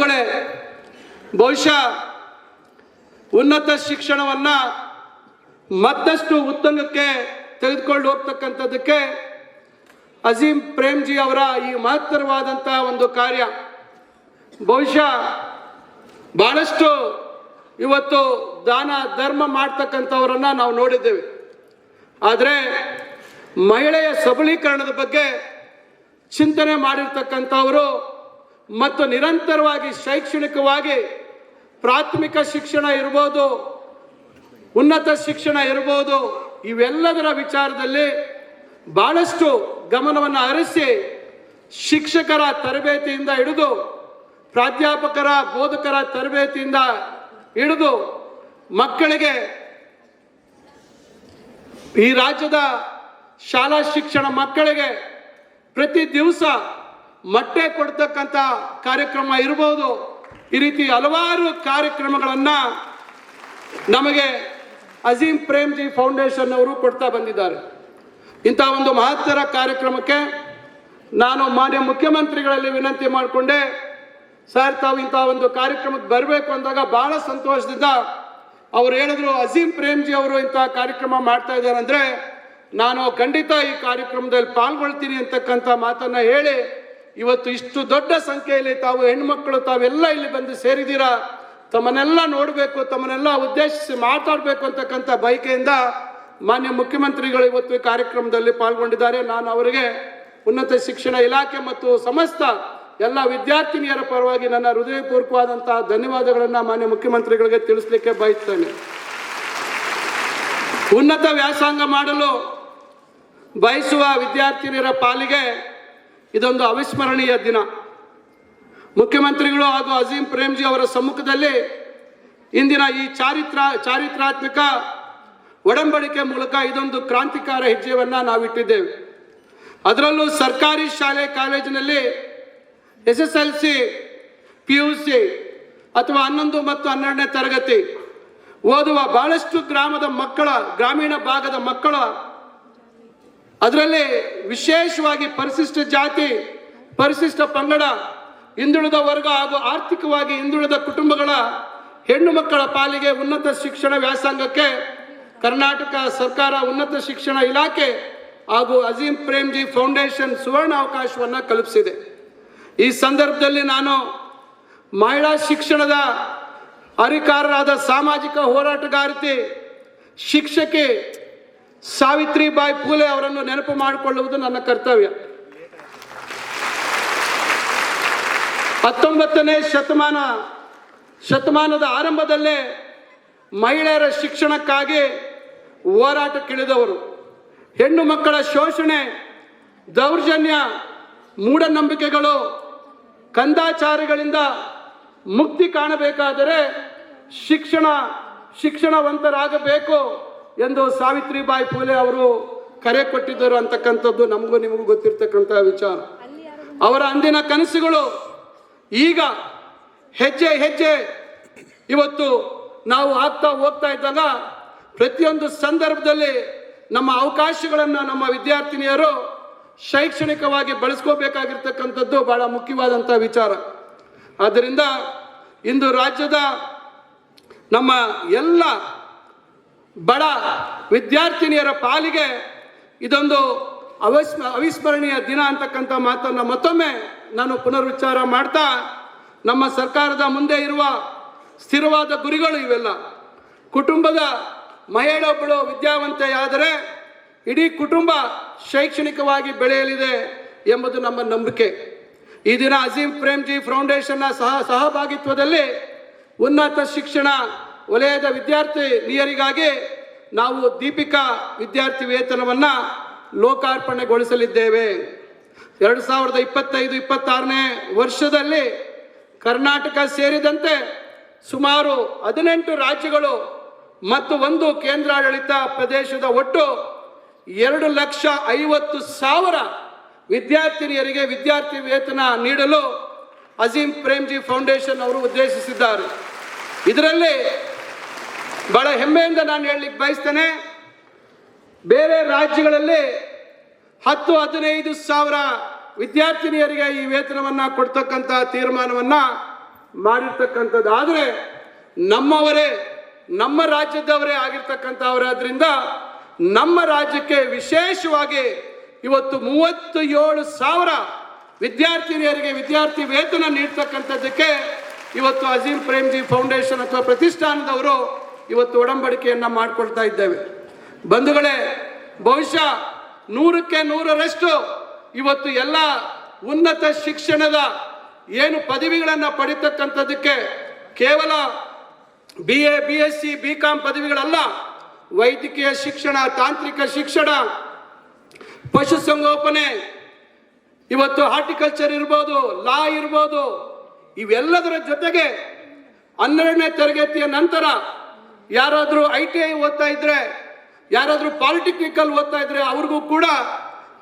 ಬಂಧುಗಳೇ ಬಹುಶಃ ಉನ್ನತ ಶಿಕ್ಷಣವನ್ನ ಮತ್ತಷ್ಟು ಉತ್ತಂಗಕ್ಕೆ ತೆಗೆದುಕೊಂಡು ಹೋಗ್ತಕ್ಕಂಥದ್ದಕ್ಕೆ ಅಜೀಂ ಪ್ರೇಮ್ಜಿ ಅವರ ಈ ಮಹತ್ತರವಾದಂಥ ಒಂದು ಕಾರ್ಯ. ಬಹುಶಃ ಬಹಳಷ್ಟು ಇವತ್ತು ದಾನ, ಧರ್ಮ ಮಾಡ್ತಕ್ಕಂಥವರನ್ನು ನಾವು ನೋಡಿದ್ದೇವೆ. ಆದರೆ ಮಹಿಳೆಯ ಸಬಲೀಕರಣದ ಬಗ್ಗೆ ಚಿಂತನೆ ಮಾಡಿರ್ತಕ್ಕಂಥವರು ಮತ್ತು ನಿರಂತರವಾಗಿ ಶೈಕ್ಷಣಿಕವಾಗಿ ಪ್ರಾಥಮಿಕ ಶಿಕ್ಷಣ ಇರ್ಬೋದು, ಉನ್ನತ ಶಿಕ್ಷಣ ಇರ್ಬೋದು, ಇವೆಲ್ಲದರ ವಿಚಾರದಲ್ಲಿ ಬಹಳಷ್ಟು ಗಮನವನ್ನು ಹರಿಸಿ ಶಿಕ್ಷಕರ ತರಬೇತಿಯಿಂದ ಹಿಡಿದು ಪ್ರಾಧ್ಯಾಪಕರ, ಬೋಧಕರ ತರಬೇತಿಯಿಂದ ಹಿಡಿದು ಮಕ್ಕಳಿಗೆ ಈ ರಾಜ್ಯದ ಶಾಲಾ ಶಿಕ್ಷಣ ಮಕ್ಕಳಿಗೆ ಪ್ರತಿ ದಿವಸ ಮೊಟ್ಟೆ ಕೊಡ್ತಕ್ಕಂಥ ಕಾರ್ಯಕ್ರಮ ಇರ್ಬೋದು. ಈ ರೀತಿ ಹಲವಾರು ಕಾರ್ಯಕ್ರಮಗಳನ್ನು ನಮಗೆ ಅಜೀಂ ಪ್ರೇಮ್ಜಿ ಫೌಂಡೇಶನ್ ಅವರು ಕೊಡ್ತಾ ಬಂದಿದ್ದಾರೆ. ಇಂಥ ಒಂದು ಮಹತ್ತರ ಕಾರ್ಯಕ್ರಮಕ್ಕೆ ನಾನು ಮಾನ್ಯ ಮುಖ್ಯಮಂತ್ರಿಗಳಲ್ಲಿ ವಿನಂತಿ ಮಾಡಿಕೊಂಡೆ, ಸರ್, ತಾವು ಇಂಥ ಒಂದು ಕಾರ್ಯಕ್ರಮಕ್ಕೆ ಬರಬೇಕು ಅಂದಾಗ ಬಹಳ ಸಂತೋಷದಿಂದ ಅವರು ಹೇಳಿದ್ರು ಅಜೀಂ ಪ್ರೇಮ್ಜಿ ಅವರು ಇಂಥ ಕಾರ್ಯಕ್ರಮ ಮಾಡ್ತಾ ಇದ್ದಾರೆ ಅಂದ್ರೆ, ನಾನು ಖಂಡಿತ ಈ ಕಾರ್ಯಕ್ರಮದಲ್ಲಿ ಪಾಲ್ಗೊಳ್ತೀನಿ ಅಂತಕ್ಕಂಥ ಮಾತನ್ನ ಹೇಳಿ ಇವತ್ತು ಇಷ್ಟು ದೊಡ್ಡ ಸಂಖ್ಯೆಯಲ್ಲಿ ತಾವು ಹೆಣ್ಮಕ್ಳು, ತಾವೆಲ್ಲ ಇಲ್ಲಿ ಬಂದು ಸೇರಿದ್ದೀರಾ? ತಮ್ಮನ್ನೆಲ್ಲ ನೋಡಬೇಕು, ತಮ್ಮನ್ನೆಲ್ಲ ಉದ್ದೇಶಿಸಿ ಮಾತಾಡಬೇಕು ಅಂತಕ್ಕಂಥ ಬಯಕೆಯಿಂದ ಮಾನ್ಯ ಮುಖ್ಯಮಂತ್ರಿಗಳು ಇವತ್ತು ಈ ಕಾರ್ಯಕ್ರಮದಲ್ಲಿ ಪಾಲ್ಗೊಂಡಿದ್ದಾರೆ. ನಾನು ಅವರಿಗೆ ಉನ್ನತ ಶಿಕ್ಷಣ ಇಲಾಖೆ ಮತ್ತು ಸಮಸ್ತ ಎಲ್ಲ ವಿದ್ಯಾರ್ಥಿನಿಯರ ಪರವಾಗಿ ನನ್ನ ಹೃದಯಪೂರ್ವಕವಾದಂತಹ ಧನ್ಯವಾದಗಳನ್ನು ಮಾನ್ಯ ಮುಖ್ಯಮಂತ್ರಿಗಳಿಗೆ ತಿಳಿಸ್ಲಿಕ್ಕೆ ಬಯಸ್ತೇನೆ. ಉನ್ನತ ವ್ಯಾಸಂಗ ಮಾಡಲು ಬಯಸುವ ವಿದ್ಯಾರ್ಥಿನಿಯರ ಪಾಲಿಗೆ ಇದೊಂದು ಅವಿಸ್ಮರಣೀಯ ದಿನ. ಮುಖ್ಯಮಂತ್ರಿಗಳು ಹಾಗೂ ಅಜೀಂ ಪ್ರೇಮ್ಜಿ ಅವರ ಸಮ್ಮುಖದಲ್ಲಿ ಇಂದಿನ ಈ ಚಾರಿತ್ರ, ಚಾರಿತ್ರಾತ್ಮಕ ಒಡಂಬಡಿಕೆ ಮೂಲಕ ಇದೊಂದು ಕ್ರಾಂತಿಕಾರ ಹೆಜ್ಜೆಯನ್ನ ನಾವಿಟ್ಟಿದ್ದೇವೆ. ಅದರಲ್ಲೂ ಸರ್ಕಾರಿ ಶಾಲೆ, ಕಾಲೇಜಿನಲ್ಲಿ S S L C, P U C ಅಥವಾ ಹನ್ನೊಂದು ಮತ್ತು ಹನ್ನೆರಡನೇ ತರಗತಿ ಓದುವ ಬಹಳಷ್ಟು ಗ್ರಾಮದ ಮಕ್ಕಳ, ಗ್ರಾಮೀಣ ಭಾಗದ ಮಕ್ಕಳ ಅದರಲ್ಲಿ ವಿಶೇಷವಾಗಿ ಪರಿಶಿಷ್ಟ ಜಾತಿ, ಪರಿಶಿಷ್ಟ ಪಂಗಡ, ಹಿಂದುಳಿದ ವರ್ಗ ಹಾಗೂ ಆರ್ಥಿಕವಾಗಿ ಹಿಂದುಳಿದ ಕುಟುಂಬಗಳ ಹೆಣ್ಣು ಮಕ್ಕಳ ಪಾಲಿಗೆ ಉನ್ನತ ಶಿಕ್ಷಣ ವ್ಯಾಸಂಗಕ್ಕೆ ಕರ್ನಾಟಕ ಸರ್ಕಾರ ಉನ್ನತ ಶಿಕ್ಷಣ ಇಲಾಖೆ ಹಾಗೂ ಅಜೀಂ ಪ್ರೇಮ್ಜಿ ಫೌಂಡೇಶನ್ ಸುವರ್ಣ ಅವಕಾಶವನ್ನು ಕಲ್ಪಿಸಿದೆ. ಈ ಸಂದರ್ಭದಲ್ಲಿ ನಾನು ಮಹಿಳಾ ಶಿಕ್ಷಣದ ಅರಿಕಾರರಾದ ಸಾಮಾಜಿಕ ಹೋರಾಟಗಾರತಿ, ಶಿಕ್ಷಕಿ ಸಾವಿತ್ರಿಬಾಯಿ ಫೂಲೆ ಅವರನ್ನು ನೆನಪು ಮಾಡಿಕೊಳ್ಳುವುದು ನನ್ನ ಕರ್ತವ್ಯ. ಹತ್ತೊಂಬತ್ತನೇ ಶತಮಾನ, ಶತಮಾನದ ಆರಂಭದಲ್ಲೇ ಮಹಿಳೆಯರ ಶಿಕ್ಷಣಕ್ಕಾಗಿ ಹೋರಾಟಕ್ಕಿಳಿದವರು. ಹೆಣ್ಣು ಮಕ್ಕಳ ಶೋಷಣೆ, ದೌರ್ಜನ್ಯ, ಮೂಢನಂಬಿಕೆಗಳು, ಕಂದಾಚಾರಗಳಿಂದ ಮುಕ್ತಿ ಕಾಣಬೇಕಾದರೆ ಶಿಕ್ಷಣ, ಶಿಕ್ಷಣವಂತರಾಗಬೇಕು. ಎಂದು ಸಾವಿತ್ರಿಬಾಯಿ ಫೂಲೆ ಅವರು ಕರೆ ಕೊಟ್ಟಿದ್ದರು ಅಂತಕ್ಕಂಥದ್ದು ನಮಗೂ ನಿಮಗೂ ಗೊತ್ತಿರ್ತಕ್ಕಂಥ ವಿಚಾರ. ಅವರ ಅಂದಿನ ಕನಸುಗಳು ಈಗ ಹೆಜ್ಜೆ ಹೆಜ್ಜೆ ಇವತ್ತು ನಾವು ಆಗ್ತಾ ಹೋಗ್ತಾ ಇದ್ದಾಗ ಪ್ರತಿಯೊಂದು ಸಂದರ್ಭದಲ್ಲಿ ನಮ್ಮ ಅವಕಾಶಗಳನ್ನು ನಮ್ಮ ವಿದ್ಯಾರ್ಥಿನಿಯರು ಶೈಕ್ಷಣಿಕವಾಗಿ ಬಳಸ್ಕೋಬೇಕಾಗಿರ್ತಕ್ಕಂಥದ್ದು ಬಹಳ ಮುಖ್ಯವಾದಂಥ ವಿಚಾರ. ಆದ್ದರಿಂದ ಇಂದು ರಾಜ್ಯದ ನಮ್ಮ ಎಲ್ಲ ಬಡ ವಿದ್ಯಾರ್ಥಿನಿಯರ ಪಾಲಿಗೆ ಇದೊಂದು ಅವಿಸ್ಮ ಅವಿಸ್ಮರಣೀಯ ದಿನ ಅಂತಕ್ಕಂಥ ಮಾತನ್ನು ಮತ್ತೊಮ್ಮೆ ನಾನು ಪುನರುಚ್ಚಾರ ಮಾಡ್ತಾ, ನಮ್ಮ ಸರ್ಕಾರದ ಮುಂದೆ ಇರುವ ಸ್ಥಿರವಾದ ಗುರಿಗಳು ಇವೆಲ್ಲ. ಕುಟುಂಬದ ಮಹಿಳೆಯೊಬ್ಬಳು ವಿದ್ಯಾವಂತೆಯಾದರೆ ಇಡೀ ಕುಟುಂಬ ಶೈಕ್ಷಣಿಕವಾಗಿ ಬೆಳೆಯಲಿದೆ ಎಂಬುದು ನಮ್ಮ ನಂಬಿಕೆ. ಈ ದಿನ ಅಜೀಂ ಪ್ರೇಮ್ಜಿ ಫೌಂಡೇಶನ್ನ ಸಹ, ಸಹಭಾಗಿತ್ವದಲ್ಲಿ ಉನ್ನತ ಶಿಕ್ಷಣ ವಲಯದ ವಿದ್ಯಾರ್ಥಿನಿಯರಿಗಾಗಿ ನಾವು ದೀಪಿಕಾ ವಿದ್ಯಾರ್ಥಿ ವೇತನವನ್ನು ಲೋಕಾರ್ಪಣೆಗೊಳಿಸಲಿದ್ದೇವೆ. ಎರಡು ಸಾವಿರದ ಇಪ್ಪತ್ತೈದು, ಇಪ್ಪತ್ತಾರನೇ ವರ್ಷದಲ್ಲಿ ಕರ್ನಾಟಕ ಸೇರಿದಂತೆ ಸುಮಾರು ಹದಿನೆಂಟು ರಾಜ್ಯಗಳು ಮತ್ತು ಒಂದು ಕೇಂದ್ರಾಡಳಿತ ಪ್ರದೇಶದ ಒಟ್ಟು ಎರಡು ಲಕ್ಷ ಐವತ್ತು ಸಾವಿರ ವಿದ್ಯಾರ್ಥಿನಿಯರಿಗೆ ವಿದ್ಯಾರ್ಥಿ ವೇತನ ನೀಡಲು ಅಜೀಂ ಪ್ರೇಮ್ಜಿ ಫೌಂಡೇಶನ್ ಅವರು ಉದ್ದೇಶಿಸಿದ್ದಾರೆ. ಇದರಲ್ಲಿ ಬಹಳ ಹೆಮ್ಮೆಯಿಂದ ನಾನು ಹೇಳಲಿಕ್ಕೆ ಬಯಸ್ತೇನೆ, ಬೇರೆ ರಾಜ್ಯಗಳಲ್ಲಿ ಹತ್ತು ಹದಿನೈದು ಸಾವಿರ ವಿದ್ಯಾರ್ಥಿನಿಯರಿಗೆ ಈ ವೇತನವನ್ನು ಕೊಡ್ತಕ್ಕಂಥ ತೀರ್ಮಾನವನ್ನು ಮಾಡಿರ್ತಕ್ಕಂಥದ್ದು ಆದರೆ ನಮ್ಮವರೇ, ನಮ್ಮ ರಾಜ್ಯದವರೇ ಆಗಿರ್ತಕ್ಕಂಥವರಾದ್ರಿಂದ ನಮ್ಮ ರಾಜ್ಯಕ್ಕೆ ವಿಶೇಷವಾಗಿ ಇವತ್ತು ಮೂವತ್ತು ಏಳು ಸಾವಿರ ವಿದ್ಯಾರ್ಥಿನಿಯರಿಗೆ ವಿದ್ಯಾರ್ಥಿ ವೇತನ ನೀಡ್ತಕ್ಕಂಥದ್ದಕ್ಕೆ ಇವತ್ತು ಅಜೀಂ ಪ್ರೇಮ್ಜಿ ಫೌಂಡೇಶನ್ ಅಥವಾ ಪ್ರತಿಷ್ಠಾನದವರು ಇವತ್ತು ಒಡಂಬಡಿಕೆಯನ್ನು ಮಾಡಿಕೊಳ್ತಾ ಇದ್ದೇವೆ. ಬಂಧುಗಳೇ, ಬಹುಶಃ ನೂರಕ್ಕೆ ನೂರರಷ್ಟು ಇವತ್ತು ಎಲ್ಲ ಉನ್ನತ ಶಿಕ್ಷಣದ ಏನು ಪದವಿಗಳನ್ನು ಪಡಿತಕ್ಕಂಥದ್ದಕ್ಕೆ ಕೇವಲ B A B S C B com ಪದವಿಗಳಲ್ಲ, ವೈದ್ಯಕೀಯ ಶಿಕ್ಷಣ, ತಾಂತ್ರಿಕ ಶಿಕ್ಷಣ ಪಶುಸಂಗೋಪನೆ ಇವತ್ತು ಹಾರ್ಟಿಕಲ್ಚರ್ ಇರ್ಬೋದು, ಲಾ ಇರ್ಬೋದು, ಇವೆಲ್ಲದರ ಜೊತೆಗೆ ಹನ್ನೆರಡನೇ ತರಗತಿಯ ನಂತರ ಯಾರಾದರೂ ಐ ಟಿ ಐ ಓದ್ತಾ ಇದ್ರೆ, ಯಾರಾದರೂ ಪಾಲಿಟೆಕ್ನಿಕಲ್ ಓದ್ತಾ ಇದ್ರೆ ಅವ್ರಿಗೂ ಕೂಡ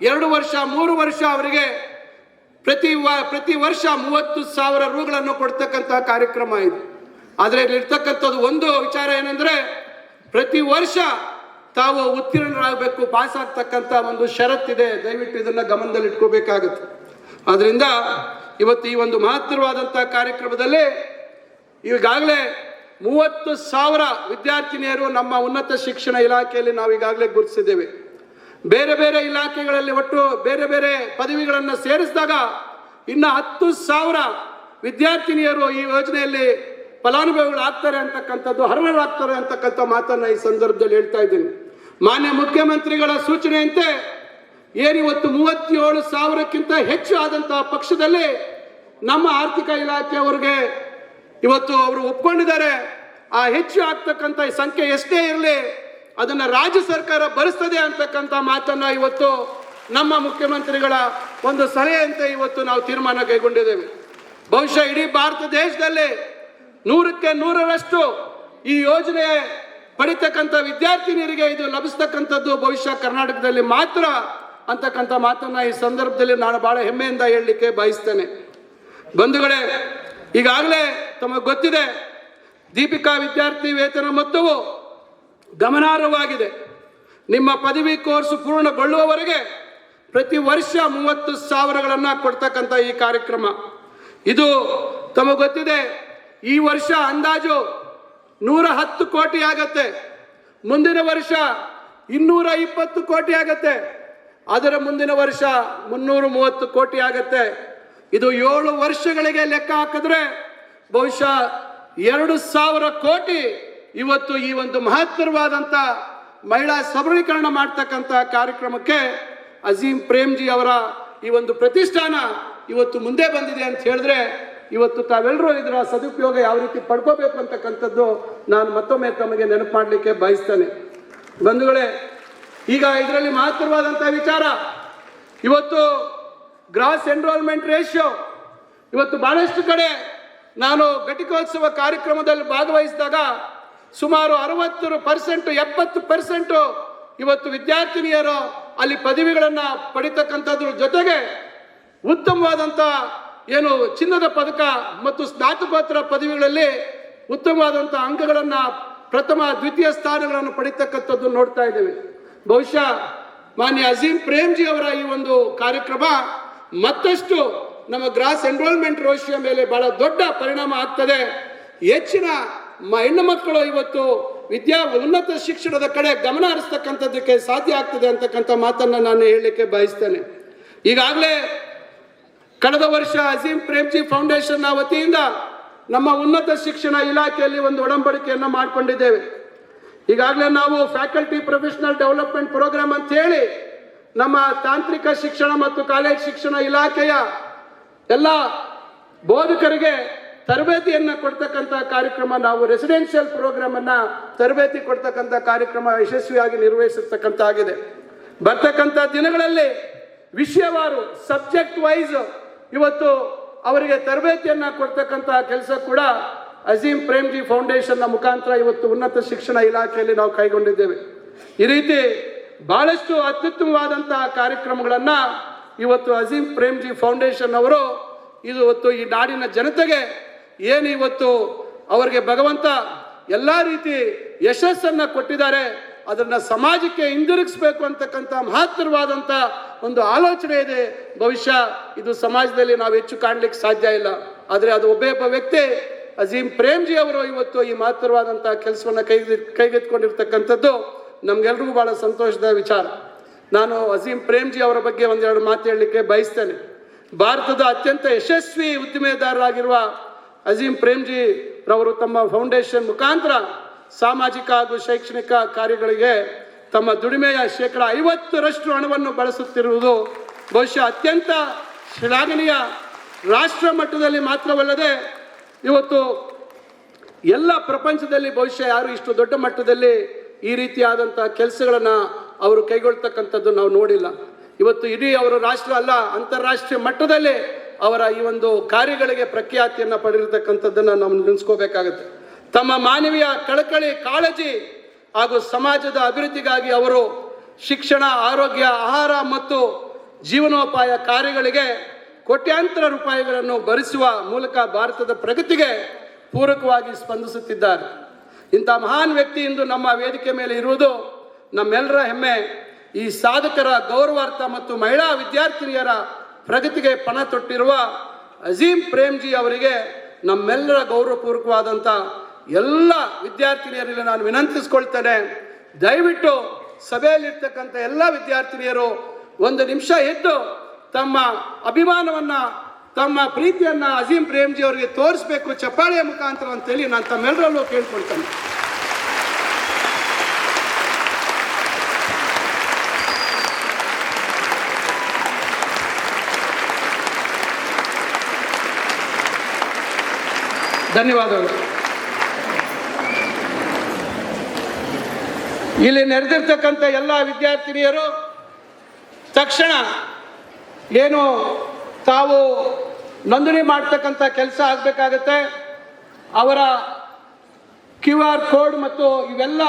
ಎರಡು ವರ್ಷ, ಮೂರು ವರ್ಷ ಅವರಿಗೆ ಪ್ರತಿ ವ, ಪ್ರತಿ ವರ್ಷ ಮೂವತ್ತು ಸಾವಿರ ರೂಗಳನ್ನು ಕೊಡ್ತಕ್ಕಂಥ ಕಾರ್ಯಕ್ರಮ ಇದೆ. ಆದರೆ ಇಲ್ಲಿರ್ತಕ್ಕಂಥದ್ದು ಒಂದು ವಿಚಾರ ಏನಂದ್ರೆ, ಪ್ರತಿ ವರ್ಷ ತಾವು ಉತ್ತೀರ್ಣರಾಗಬೇಕು, ಪಾಸ್ ಆಗ್ತಕ್ಕಂಥ ಒಂದು ಷರತ್ತಿದೆ ದಯವಿಟ್ಟು ಇದನ್ನ ಗಮನದಲ್ಲಿ ಇಟ್ಕೋಬೇಕಾಗುತ್ತೆ. ಆದ್ರಿಂದ, ಇವತ್ತು ಈ ಒಂದು ಮಹತ್ತರವಾದಂಥ ಕಾರ್ಯಕ್ರಮದಲ್ಲಿ ಈಗಾಗಲೇ ಮೂವತ್ತು ಸಾವಿರ ವಿದ್ಯಾರ್ಥಿನಿಯರು ನಮ್ಮ ಉನ್ನತ ಶಿಕ್ಷಣ ಇಲಾಖೆಯಲ್ಲಿ ನಾವು ಈಗಾಗಲೇ ಗುರುತಿಸಿದ್ದೇವೆ. ಬೇರೆ ಬೇರೆ ಇಲಾಖೆಗಳಲ್ಲಿ ಒಟ್ಟು ಬೇರೆ ಬೇರೆ ಪದವಿಗಳನ್ನು ಸೇರಿಸಿದಾಗ ಇನ್ನು ಹತ್ತು ಸಾವಿರ ವಿದ್ಯಾರ್ಥಿನಿಯರು ಈ ಯೋಜನೆಯಲ್ಲಿ ಫಲಾನುಭವಿಗಳು ಆಗ್ತಾರೆ ಅಂತಕ್ಕಂಥದ್ದು, ಅರ್ಹರಾಗ್ತಾರೆ ಅಂತಕ್ಕಂಥ ಮಾತನ್ನ ಈ ಸಂದರ್ಭದಲ್ಲಿ ಹೇಳ್ತಾ ಇದ್ದೀನಿ. ಮಾನ್ಯ ಮುಖ್ಯಮಂತ್ರಿಗಳ ಸೂಚನೆಯಂತೆ ಏನಿವತ್ತು ಮೂವತ್ತೇಳು ಸಾವಿರಕ್ಕಿಂತ ಹೆಚ್ಚು ಆದಂತಹ ಪಕ್ಷದಲ್ಲಿ ನಮ್ಮ ಆರ್ಥಿಕ ಇಲಾಖೆಯವರಿಗೆ ಇವತ್ತು ಅವರು ಒಪ್ಕೊಂಡಿದ್ದಾರೆ. ಆ ಹೆಚ್ಚು ಆಗ್ತಕ್ಕಂಥ ಸಂಖ್ಯೆ ಎಷ್ಟೇ ಇರಲಿ, ಅದನ್ನ ರಾಜ್ಯ ಸರ್ಕಾರ ಭರಿಸ್ತದೆ ಅಂತಕ್ಕಂಥ ಮಾತನ್ನ ಇವತ್ತು ನಮ್ಮ ಮುಖ್ಯಮಂತ್ರಿಗಳ ಒಂದು ಸಲಹೆಯಂತೆ ಇವತ್ತು ನಾವು ತೀರ್ಮಾನ ಕೈಗೊಂಡಿದ್ದೇವೆ. ಬಹುಶಃ ಇಡೀ ಭಾರತ ದೇಶದಲ್ಲಿ ನೂರಕ್ಕೆ ನೂರರಷ್ಟು ಈ ಯೋಜನೆ ಪಡಿತಕ್ಕಂಥ ವಿದ್ಯಾರ್ಥಿನಿಯರಿಗೆ ಇದು ಲಭಿಸ್ತಕ್ಕಂಥದ್ದು ಬಹುಶಃ ಕರ್ನಾಟಕದಲ್ಲಿ ಮಾತ್ರ ಅಂತಕ್ಕಂಥ ಮಾತನ್ನ ಈ ಸಂದರ್ಭದಲ್ಲಿ ನಾನು ಬಹಳ ಹೆಮ್ಮೆಯಿಂದ ಹೇಳಲಿಕ್ಕೆ ಬಯಸ್ತೇನೆ. ಬಂಧುಗಳೇ ಈಗಾಗಲೇ ತಮಗೆ ಗೊತ್ತಿದೆ, ದೀಪಿಕಾ ವಿದ್ಯಾರ್ಥಿ ವೇತನ ಮೊತ್ತವು ಗಮನಾರ್ಹವಾಗಿದೆ. ನಿಮ್ಮ ಪದವಿ ಕೋರ್ಸ್ ಪೂರ್ಣಗೊಳ್ಳುವವರೆಗೆ ಪ್ರತಿ ವರ್ಷ ಮೂವತ್ತು ಸಾವಿರಗಳನ್ನು ಕೊಡ್ತಕ್ಕಂಥ ಈ ಕಾರ್ಯಕ್ರಮ. ಇದು ತಮಗೆ ಗೊತ್ತಿದೆ, ಈ ವರ್ಷ ಅಂದಾಜು ನೂರ ಹತ್ತು ಕೋಟಿ ಆಗತ್ತೆ. ಮುಂದಿನ ವರ್ಷ ಇನ್ನೂರ ಇಪ್ಪತ್ತು ಕೋಟಿ ಆಗತ್ತೆ. ಅದರ ಮುಂದಿನ ವರ್ಷ ಮುನ್ನೂರ ಮೂವತ್ತು ಕೋಟಿ ಆಗತ್ತೆ. ಇದು ಏಳು ವರ್ಷಗಳಿಗೆ ಲೆಕ್ಕ ಹಾಕಿದ್ರೆ ಬಹುಶಃ ಎರಡು ಸಾವಿರ ಕೋಟಿ ಇವತ್ತು ಈ ಒಂದು ಮಹತ್ತರವಾದಂಥ ಮಹಿಳಾ ಸಬಲೀಕರಣ ಮಾಡ್ತಕ್ಕಂಥ ಕಾರ್ಯಕ್ರಮಕ್ಕೆ ಅಜೀಂ ಪ್ರೇಮ್ಜಿ ಅವರ ಈ ಒಂದು ಪ್ರತಿಷ್ಠಾನ ಇವತ್ತು ಮುಂದೆ ಬಂದಿದೆ ಅಂತ ಹೇಳಿದ್ರೆ ಇವತ್ತು ತಾವೆಲ್ಲರೂ ಇದರ ಸದುಪಯೋಗ ಯಾವ ರೀತಿ ಪಡ್ಕೋಬೇಕು ಅಂತಕ್ಕಂಥದ್ದು ನಾನು ಮತ್ತೊಮ್ಮೆ ತಮಗೆ ನೆನಪು ಮಾಡಲಿಕ್ಕೆ ಬಯಸ್ತೇನೆ. ಬಂಧುಗಳೇ, ಈಗ ಇದರಲ್ಲಿ ಮಹತ್ತರವಾದಂಥ ವಿಚಾರ. ಇವತ್ತು ಗ್ರಾಸ್ ಎನ್ರೋಲ್ಮೆಂಟ್ ರೇಷಿಯೋ. ಇವತ್ತು ಬಹಳಷ್ಟು ಕಡೆ ನಾನು ಘಟಿಕೋತ್ಸವ ಕಾರ್ಯಕ್ರಮದಲ್ಲಿ ಭಾಗವಹಿಸಿದಾಗ ಸುಮಾರು ಅರವತ್ತು ಪರ್ಸೆಂಟ್, ಎಪ್ಪತ್ತು ಪರ್ಸೆಂಟು ಇವತ್ತು ವಿದ್ಯಾರ್ಥಿನಿಯರು ಅಲ್ಲಿ ಪದವಿಗಳನ್ನು ಪಡಿತಕ್ಕಂಥದ್ರ ಜೊತೆಗೆ ಉತ್ತಮವಾದಂಥ ಏನು ಚಿನ್ನದ ಪದಕ ಮತ್ತು ಸ್ನಾತಕೋತ್ತರ ಪದವಿಗಳಲ್ಲಿ ಉತ್ತಮವಾದಂಥ ಅಂಕಗಳನ್ನು ಪ್ರಥಮ, ದ್ವಿತೀಯ ಸ್ಥಾನಗಳನ್ನು ಪಡಿತಕ್ಕಂಥದ್ದು ನೋಡ್ತಾ ಇದ್ದೇವೆ. ಬಹುಶಃ ಮಾನ್ಯ ಅಜೀಂ ಪ್ರೇಮ್ಜಿ ಅವರ ಈ ಒಂದು ಕಾರ್ಯಕ್ರಮ ಮತ್ತಷ್ಟು ನಮ್ಮ ಗ್ರಾಸ್ ಎನ್ರೋಲ್ಮೆಂಟ್ ರೋಷಿಯ ಮೇಲೆ ಬಹಳ ದೊಡ್ಡ ಪರಿಣಾಮ ಆಗ್ತದೆ. ಹೆಚ್ಚಿನ ಮ- ಹೆಣ್ಣು ಮಕ್ಕಳು ಇವತ್ತು ವಿದ್ಯಾ ಉನ್ನತ ಶಿಕ್ಷಣದ ಕಡೆ ಗಮನ ಹರಿಸ್ತಕ್ಕಂಥದ್ದಕ್ಕೆ ಸಾಧ್ಯ ಆಗ್ತದೆ ಅಂತಕ್ಕಂಥ ಮಾತನ್ನ ನಾನು ಹೇಳಲಿಕ್ಕೆ ಬಯಸ್ತೇನೆ. ಈಗಾಗಲೇ ಕಳೆದ ವರ್ಷ ಅಜೀಂ ಪ್ರೇಮ್ಜಿ ಫೌಂಡೇಶನ್ನ ವತಿಯಿಂದ ನಮ್ಮ ಉನ್ನತ ಶಿಕ್ಷಣ ಇಲಾಖೆಯಲ್ಲಿ ಒಂದು ಒಡಂಬಡಿಕೆಯನ್ನು ಮಾಡಿಕೊಂಡಿದ್ದೇವೆ. ಈಗಾಗಲೇ ನಾವು ಫ್ಯಾಕಲ್ಟಿ ಪ್ರೊಫೆಷನಲ್ ಡೆವಲಪ್ಮೆಂಟ್ ಪ್ರೋಗ್ರಾಮ್ ಅಂತ ಹೇಳಿ ನಮ್ಮ ತಾಂತ್ರಿಕ ಶಿಕ್ಷಣ ಮತ್ತು ಕಾಲೇಜ್ ಶಿಕ್ಷಣ ಇಲಾಖೆಯ ಎಲ್ಲ ಬೋಧಕರಿಗೆ ತರಬೇತಿಯನ್ನು ಕೊಡ್ತಕ್ಕಂಥ ಕಾರ್ಯಕ್ರಮ, ನಾವು ರೆಸಿಡೆನ್ಷಿಯಲ್ ಪ್ರೋಗ್ರಾಮ್ ಅನ್ನ ತರಬೇತಿ ಕೊಡ್ತಕ್ಕಂಥ ಕಾರ್ಯಕ್ರಮ ಯಶಸ್ವಿಯಾಗಿ ನಿರ್ವಹಿಸಿರ್ತಕ್ಕಂಥ ಆಗಿದೆ. ಬರ್ತಕ್ಕಂಥ ದಿನಗಳಲ್ಲಿ ವಿಷಯವಾರು ಸಬ್ಜೆಕ್ಟ್ ವೈಸ್ ಇವತ್ತು ಅವರಿಗೆ ತರಬೇತಿಯನ್ನ ಕೊಡ್ತಕ್ಕಂಥ ಕೆಲಸ ಕೂಡ ಅಜೀಂ ಪ್ರೇಮ್ಜಿ ಫೌಂಡೇಶನ್ನ ಮುಖಾಂತರ ಇವತ್ತು ಉನ್ನತ ಶಿಕ್ಷಣ ಇಲಾಖೆಯಲ್ಲಿ ನಾವು ಕೈಗೊಂಡಿದ್ದೇವೆ. ಈ ರೀತಿ ಬಹಳಷ್ಟು ಅತ್ಯುತ್ತಮವಾದಂತಹ ಕಾರ್ಯಕ್ರಮಗಳನ್ನು ಇವತ್ತು ಅಜೀಂ ಪ್ರೇಮ್ಜಿ ಫೌಂಡೇಶನ್ ಅವರು ಇದು ಇವತ್ತು ಈ ನಾಡಿನ ಜನತೆಗೆ ಏನು ಇವತ್ತು ಅವರಿಗೆ ಭಗವಂತ ಎಲ್ಲ ರೀತಿ ಯಶಸ್ಸನ್ನ ಕೊಟ್ಟಿದ್ದಾರೆ, ಅದನ್ನ ಸಮಾಜಕ್ಕೆ ಹಿಂದಿರುಗಿಸ್ಬೇಕು ಅಂತಕ್ಕಂಥ ಮಹತ್ತರವಾದಂಥ ಒಂದು ಆಲೋಚನೆ ಇದೆ. ಭವಿಷ್ಯ ಇದು ಸಮಾಜದಲ್ಲಿ ನಾವು ಹೆಚ್ಚು ಕಾಣಲಿಕ್ಕೆ ಸಾಧ್ಯ ಇಲ್ಲ. ಆದರೆ ಅದು ಒಬ್ಬೇ ಒಬ್ಬ ವ್ಯಕ್ತಿ ಅಜೀಂ ಪ್ರೇಮ್ಜಿ ಅವರು ಇವತ್ತು ಈ ಮಹತ್ತರವಾದಂಥ ಕೆಲಸವನ್ನು ಕೈ ಕೈಗೆತ್ಕೊಂಡಿರ್ತಕ್ಕಂಥದ್ದು ನಮ್ಗೆಲ್ರಿಗೂ ಭಾಳ ಸಂತೋಷದ ವಿಚಾರ. ನಾನು ಅಜೀಂ ಪ್ರೇಮ್ಜಿ ಅವರ ಬಗ್ಗೆ ಒಂದೆರಡು ಮಾತು ಹೇಳಲಿಕ್ಕೆ ಬಯಸ್ತೇನೆ. ಭಾರತದ ಅತ್ಯಂತ ಯಶಸ್ವಿ ಉದ್ದಿಮೆದಾರರಾಗಿರುವ ಅಜೀಂ ಪ್ರೇಮ್ಜಿ ರವರು ತಮ್ಮ ಫೌಂಡೇಶನ್ ಮುಖಾಂತರ ಸಾಮಾಜಿಕ ಹಾಗೂ ಶೈಕ್ಷಣಿಕ ಕಾರ್ಯಗಳಿಗೆ ತಮ್ಮ ದುಡಿಮೆಯ ಶೇಕಡ ಐವತ್ತರಷ್ಟು ಹಣವನ್ನು ಬಳಸುತ್ತಿರುವುದು ಬಹುಶಃ ಅತ್ಯಂತ ಶ್ಲಾಘನೀಯ ರಾಷ್ಟ್ರ ಮಟ್ಟದಲ್ಲಿ ಮಾತ್ರವಲ್ಲದೆ ಇವತ್ತು ಎಲ್ಲ ಪ್ರಪಂಚದಲ್ಲಿ ಬಹುಶಃ ಯಾರು ಇಷ್ಟು ದೊಡ್ಡ ಮಟ್ಟದಲ್ಲಿ ಈ ರೀತಿಯಾದಂಥ ಕೆಲಸಗಳನ್ನು ಅವರು ಕೈಗೊಳ್ತಕ್ಕಂಥದ್ದು ನಾವು ನೋಡಿಲ್ಲ. ಇವತ್ತು ಇಡೀ ಅವರು ರಾಷ್ಟ್ರ ಅಲ್ಲ, ಅಂತಾರಾಷ್ಟ್ರೀಯ ಮಟ್ಟದಲ್ಲಿ ಅವರ ಈ ಒಂದು ಕಾರ್ಯಗಳಿಗೆ ಪ್ರಖ್ಯಾತಿಯನ್ನು ಪಡೆದಿರತಕ್ಕಂಥದ್ದನ್ನು ನಾವು ನೆನೆಸ್ಕೋಬೇಕಾಗುತ್ತೆ. ತಮ್ಮ ಮಾನವೀಯ ಕಳಕಳಿ, ಕಾಳಜಿ ಹಾಗೂ ಸಮಾಜದ ಅಭಿವೃದ್ಧಿಗಾಗಿ ಅವರು ಶಿಕ್ಷಣ, ಆರೋಗ್ಯ, ಆಹಾರ ಮತ್ತು ಜೀವನೋಪಾಯ ಕಾರ್ಯಗಳಿಗೆ ಕೋಟ್ಯಾಂತರ ರೂಪಾಯಿಗಳನ್ನು ಭರಿಸುವ ಮೂಲಕ ಭಾರತದ ಪ್ರಗತಿಗೆ ಪೂರಕವಾಗಿ ಸ್ಪಂದಿಸುತ್ತಿದ್ದಾರೆ. ಇಂಥ ಮಹಾನ್ ವ್ಯಕ್ತಿ ಇಂದು ನಮ್ಮ ವೇದಿಕೆ ಮೇಲೆ ಇರುವುದು ನಮ್ಮೆಲ್ಲರ ಹೆಮ್ಮೆ. ಈ ಸಾಧಕರ ಗೌರವಾರ್ಥ ಮತ್ತು ಮಹಿಳಾ ವಿದ್ಯಾರ್ಥಿನಿಯರ ಪ್ರಗತಿಗೆ ಪಣ ತೊಟ್ಟಿರುವ ಅಜೀಂ ಪ್ರೇಮ್ಜಿ ಅವರಿಗೆ ನಮ್ಮೆಲ್ಲರ ಗೌರವಪೂರ್ವಕವಾದಂಥ ಎಲ್ಲ ವಿದ್ಯಾರ್ಥಿನಿಯರಲ್ಲಿ ನಾನು ವಿನಂತಿಸ್ಕೊಳ್ತೇನೆ. ದಯವಿಟ್ಟು ಸಭೆಯಲ್ಲಿರ್ತಕ್ಕಂಥ ಎಲ್ಲ ವಿದ್ಯಾರ್ಥಿನಿಯರು ಒಂದು ನಿಮಿಷ ಎದ್ದು ತಮ್ಮ ಅಭಿಮಾನವನ್ನ ತಮ್ಮ ಪ್ರೀತಿಯನ್ನ ಅಜೀಂ ಪ್ರೇಮ್ಜಿ ಅವರಿಗೆ ತೋರಿಸ್ಬೇಕು ಚಪ್ಪಾಳೆಯ ಮುಖಾಂತರ ಅಂತೇಳಿ ನಾನು ತಮ್ಮೆಲ್ಲರಲ್ಲೂ ಕೇಳ್ಕೊಳ್ತೇನೆ. ಧನ್ಯವಾದಗಳು. ಇಲ್ಲಿ ನೆರೆದಿರ್ತಕ್ಕಂಥ ಎಲ್ಲ ವಿದ್ಯಾರ್ಥಿನಿಯರು ತಕ್ಷಣ ಏನು ತಾವು ನೋಂದಣಿ ಮಾಡ್ತಕ್ಕಂಥ ಕೆಲಸ ಆಗಬೇಕಾಗತ್ತೆ. ಅವರ ಕ್ಯೂ ಆರ್ ಕೋಡ್ ಮತ್ತು ಇವೆಲ್ಲ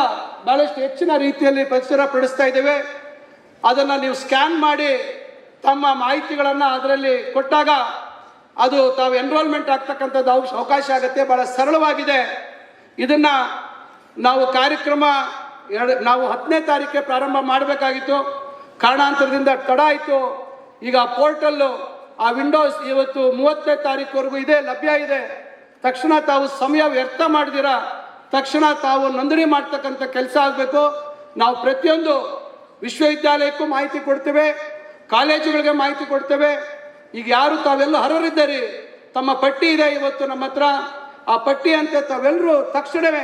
ಬಹಳಷ್ಟು ಹೆಚ್ಚಿನ ರೀತಿಯಲ್ಲಿ ಪರಿಸರ ಪಡಿಸ್ತಾ ಇದ್ದೇವೆ. ಅದನ್ನು ನೀವು ಸ್ಕ್ಯಾನ್ ಮಾಡಿ ತಮ್ಮ ಮಾಹಿತಿಗಳನ್ನು ಅದರಲ್ಲಿ ಕೊಟ್ಟಾಗ ಅದು ತಾವು ಎನ್ರೋಲ್ಮೆಂಟ್ ಆಗ್ತಕ್ಕಂಥದ್ದು ಅವಕಾಶ ಅವಕಾಶ ಆಗುತ್ತೆ. ಬಹಳ ಸರಳವಾಗಿದೆ. ಇದನ್ನು ನಾವು ಕಾರ್ಯಕ್ರಮ ಎರಡು, ನಾವು ಹತ್ತನೇ ತಾರೀಕೆ ಪ್ರಾರಂಭ ಮಾಡಬೇಕಾಗಿತ್ತು. ಕಾರಣಾಂತರದಿಂದ ತಡ ಆಯಿತು. ಈಗ ಪೋರ್ಟಲ್ಲು ಆ ವಿಂಡೋಸ್ ಇವತ್ತು ಮೂವತ್ತನೇ ತಾರೀಕುವರೆಗೂ ಇದೆ, ಲಭ್ಯ ಇದೆ. ತಕ್ಷಣ ತಾವು ಸಮಯ ವ್ಯರ್ಥ ಮಾಡಿದಿರ, ತಕ್ಷಣ ತಾವು ನೋಂದಣಿ ಮಾಡ್ತಕ್ಕಂಥ ಕೆಲಸ ಆಗಬೇಕು. ನಾವು ಪ್ರತಿಯೊಂದು ವಿಶ್ವವಿದ್ಯಾಲಯಕ್ಕೂ ಮಾಹಿತಿ ಕೊಡ್ತೇವೆ, ಕಾಲೇಜುಗಳಿಗೆ ಮಾಹಿತಿ ಕೊಡ್ತೇವೆ. ಈಗ ಯಾರು ತಾವೆಲ್ಲ ಹರರಿದ್ದೀರಿ ತಮ್ಮ ಪಟ್ಟಿ ಇದೆ ಇವತ್ತು ನಮ್ಮ ಹತ್ರ. ಆ ಅಂತ ತಾವೆಲ್ಲರೂ ತಕ್ಷಣವೇ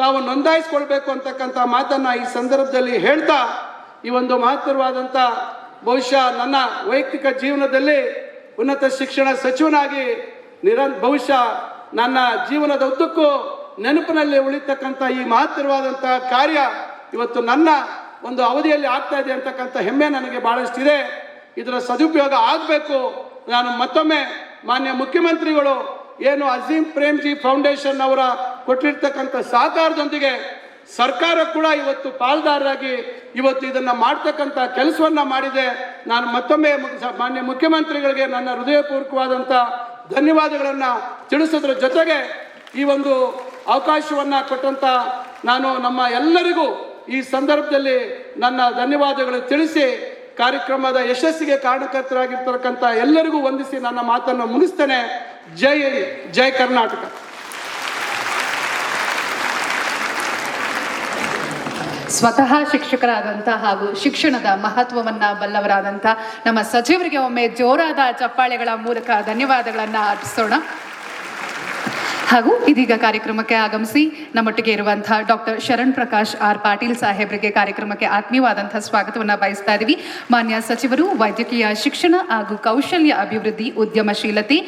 ತಾವು ನೋಂದಾಯಿಸ್ಕೊಳ್ಬೇಕು ಅಂತಕ್ಕಂಥ ಮಾತನ್ನು ಈ ಸಂದರ್ಭದಲ್ಲಿ ಹೇಳ್ತಾ, ಈ ಒಂದು ಮಹತ್ತರವಾದಂಥ ಬಹುಶಃ ನನ್ನ ವೈಯಕ್ತಿಕ ಜೀವನದಲ್ಲಿ ಉನ್ನತ ಶಿಕ್ಷಣ ಸಚಿವನಾಗಿ ನಿರ ಬಹುಶಃ ನನ್ನ ಜೀವನದ ಉದ್ದಕ್ಕೂ ನೆನಪಿನಲ್ಲಿ ಉಳಿತಕ್ಕಂಥ ಈ ಮಹತ್ತರವಾದಂತಹ ಕಾರ್ಯ ಇವತ್ತು ನನ್ನ ಒಂದು ಅವಧಿಯಲ್ಲಿ ಆಗ್ತಾ ಇದೆ ಅಂತಕ್ಕಂಥ ಹೆಮ್ಮೆ ನನಗೆ ಬಹಳಷ್ಟಿದೆ ಇದರ ಸದುಪಯೋಗ ಆಗಬೇಕು. ನಾನು ಮತ್ತೊಮ್ಮೆ ಮಾನ್ಯ ಮುಖ್ಯಮಂತ್ರಿಗಳು ಏನು ಅಜೀಂ ಪ್ರೇಮ್ಜಿ ಫೌಂಡೇಶನ್ ಅವರ ಕೊಟ್ಟಿರ್ತಕ್ಕಂಥ ಸಹಕಾರದೊಂದಿಗೆ ಸರ್ಕಾರ ಕೂಡ ಇವತ್ತು ಪಾಲ್ದಾರರಾಗಿ ಇವತ್ತು ಇದನ್ನ ಮಾಡ್ತಕ್ಕಂಥ ಕೆಲಸವನ್ನ ಮಾಡಿದೆ. ನಾನು ಮತ್ತೊಮ್ಮೆ ಮಾನ್ಯ ಮುಖ್ಯಮಂತ್ರಿಗಳಿಗೆ ನನ್ನ ಹೃದಯಪೂರ್ವಕವಾದಂಥ ಧನ್ಯವಾದಗಳನ್ನು ತಿಳಿಸೋದ್ರ ಜೊತೆಗೆ ಈ ಒಂದು ಅವಕಾಶವನ್ನ ಕೊಟ್ಟಂತ ನಾನು ನಮ್ಮ ಎಲ್ಲರಿಗೂ ಈ ಸಂದರ್ಭದಲ್ಲಿ ನನ್ನ ಧನ್ಯವಾದಗಳು ತಿಳಿಸಿ ಕಾರ್ಯಕ್ರಮದ ಯಶಸ್ಸಿಗೆ ಕಾರಣಕರ್ತರಾಗಿರ್ತಕ್ಕಂಥ ಎಲ್ಲರಿಗೂ ವಂದಿಸಿ ನನ್ನ ಮಾತನ್ನು ಮುಗಿಸ್ತೇನೆ. ಜೈ ಜೈ ಕರ್ನಾಟಕ. ಸ್ವತಃ ಶಿಕ್ಷಕರಾದಂಥ ಹಾಗೂ ಶಿಕ್ಷಣದ ಮಹತ್ವವನ್ನ ಬಲ್ಲವರಾದಂಥ ನಮ್ಮ ಸಚಿವರಿಗೆ ಒಮ್ಮೆ ಜೋರಾದ ಚಪ್ಪಾಳೆಗಳ ಮೂಲಕ ಧನ್ಯವಾದಗಳನ್ನು ಅರ್ಪಿಸೋಣ. ಹಾಗೂ ಇದೀಗ ಕಾರ್ಯಕ್ರಮಕ್ಕೆ ಆಗಮಿಸಿ ನಮ್ಮೊಟ್ಟಿಗೆ ಇರುವಂತಹ ಡಾಕ್ಟರ್ ಶರಣ್ ಪ್ರಕಾಶ್ ಆರ್ ಪಾಟೀಲ್ ಸಾಹೇಬ್ರಿಗೆ ಕಾರ್ಯಕ್ರಮಕ್ಕೆ ಆತ್ಮೀಯವಾದಂತಹ ಸ್ವಾಗತವನ್ನ ಬಯಸ್ತಾ ಇದ್ದೀವಿ ಮಾನ್ಯ ಸಚಿವರು, ವೈದ್ಯಕೀಯ ಶಿಕ್ಷಣ ಹಾಗೂ ಕೌಶಲ್ಯ ಅಭಿವೃದ್ಧಿ ಉದ್ಯಮಶೀಲತೆ